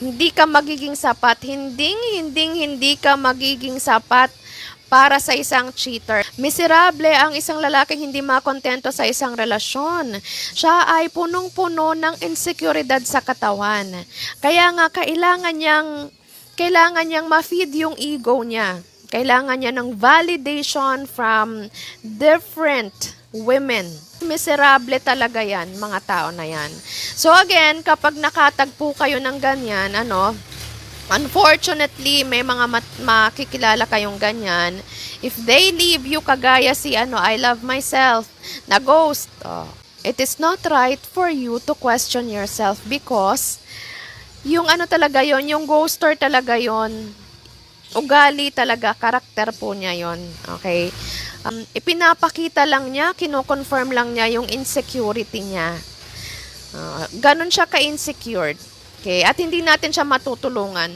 hindi ka magiging sapat. Hindi, hindi, hindi ka magiging sapat para sa isang cheater. Miserable ang isang lalaking hindi makontento sa isang relasyon. Siya ay punong-puno ng insecurity sa katawan. Kaya nga kailangan niyang kailangan niyang ma-feed yung ego niya. Kailangan niya ng validation from different women. Miserable talaga yan, mga tao na yan. So again, kapag nakatagpo kayo ng ganyan, ano, Unfortunately, may mga mat- makikilala kayong ganyan. If they leave you kagaya si ano, I love myself, na ghost, oh, it is not right for you to question yourself because yung ano talaga yon, yung ghoster talaga yon, ugali talaga, karakter po niya yon, okay? Um, ipinapakita lang niya, kino-confirm lang niya yung insecurity niya. Ah, ganon siya ka-insecure. Okay? At hindi natin siya matutulungan.